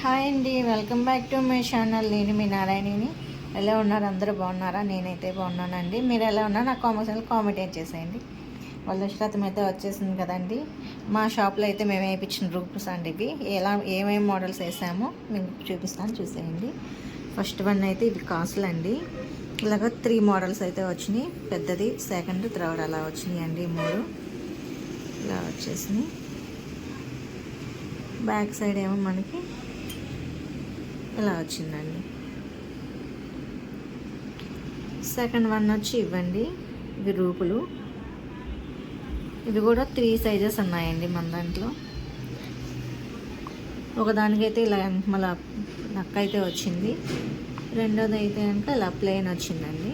Hi అండి welcome back to my channel. నేను మీ నారాయణిని. ఎలా ఉన్నారు? అందరూ బాగున్నారా? నేనైతే బాగున్నానండి. మీరు ఎలా ఉన్నా నాకు కామెంట్స్లో కామెంట్ ఏం చేసేయండి. వాళ్ళ శాతం అయితే వచ్చేసింది కదండి. మా షాప్లో అయితే మేము వేయించిన రూప్స్ అండి ఇవి. ఎలా ఏమేమి మోడల్స్ వేసామో మేము చూపిస్తాను చూసేయండి. ఫస్ట్ వన్ అయితే ఇవి కాసులు అండి. ఇలాగ త్రీ మోడల్స్ అయితే వచ్చినాయి. పెద్దది సెకండ్ థర్డ్ అలా వచ్చినాయి అండి మూడు. ఇలా వచ్చేసినాయి. బ్యాక్ సైడ్ ఏమో మనకి ఇలా వచ్చిందండి. సెకండ్ వన్ వచ్చి ఇవ్వండి. ఇవి రూపులు. ఇవి కూడా త్రీ సైజెస్ ఉన్నాయండి మన దాంట్లో. ఒకదానికైతే ఇలా మళ్ళీ నక్క అయితే వచ్చింది. రెండోది అయితే కనుక ఇలా ప్లెయిన్ వచ్చిందండి.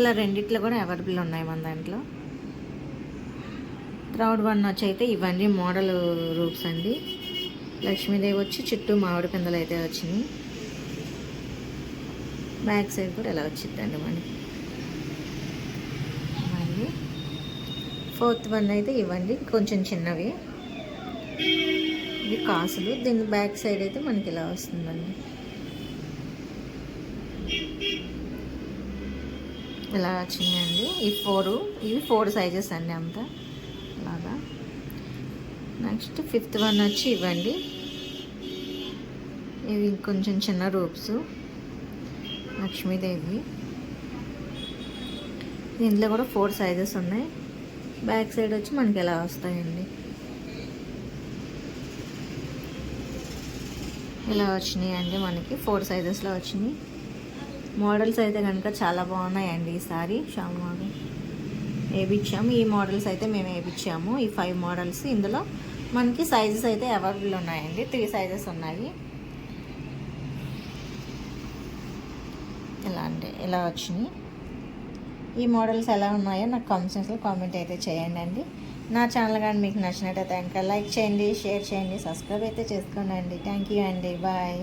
ఇలా రెండిట్లో కూడా అవైలబుల్ ఉన్నాయి మన దాంట్లో. థర్డ్ వన్ వచ్చి అయితే ఇవన్నీ మోడల్ రూప్స్ అండి. లక్ష్మీదేవి వచ్చి చుట్టూ మామిడి పిందలు అయితే వచ్చినాయి. బ్యాక్ సైడ్ కూడా ఎలా వచ్చిందండి మనకి మళ్ళీ ఫోర్త్ వన్ అయితే ఇవ్వండి కొంచెం చిన్నవి. ఇవి కాసులు దీని బ్యాక్ సైడ్ అయితే మనకి ఇలా వస్తుందండి. ఇలా వచ్చినాయండి. ఈ ఫోరు ఇవి ఫోర్ సైజెస్ అండి అంతా. నెక్స్ట్ ఫిఫ్త్ వన్ వచ్చి ఇవ్వండి. ఇవి కొంచెం చిన్న రూప్స్. లక్ష్మీదేవి. దీంట్లో కూడా ఫోర్ సైజెస్ ఉన్నాయి. బ్యాక్ సైడ్ వచ్చి మనకి ఎలా వస్తాయండి? ఇలా వచ్చినాయి అండి మనకి ఫోర్ సైజెస్లో వచ్చినాయి. మోడల్స్ అయితే కనుక చాలా బాగున్నాయండి ఈసారి షామాలు వేయించాము ఈ మోడల్స్ అయితే మేము వేయించాము ఈ ఫైవ్ మోడల్స్. ఇందులో మనకి సైజెస్ అయితే అవైలబుల్ ఉన్నాయండి. త్రీ సైజెస్ ఉన్నాయి. ఇలా అంటే ఇలా వచ్చినాయి? ఈ మోడల్స్ ఎలా ఉన్నాయో నాకు కామెంట్స్లో కామెంట్ అయితే చేయండి అండి. నా ఛానల్ కానీ మీకు నచ్చినట్టయితే ఇంకా లైక్ చేయండి షేర్ చేయండి సబ్స్క్రైబ్ అయితే చేసుకోండి అండి. థ్యాంక్ యూ అండి. బాయ్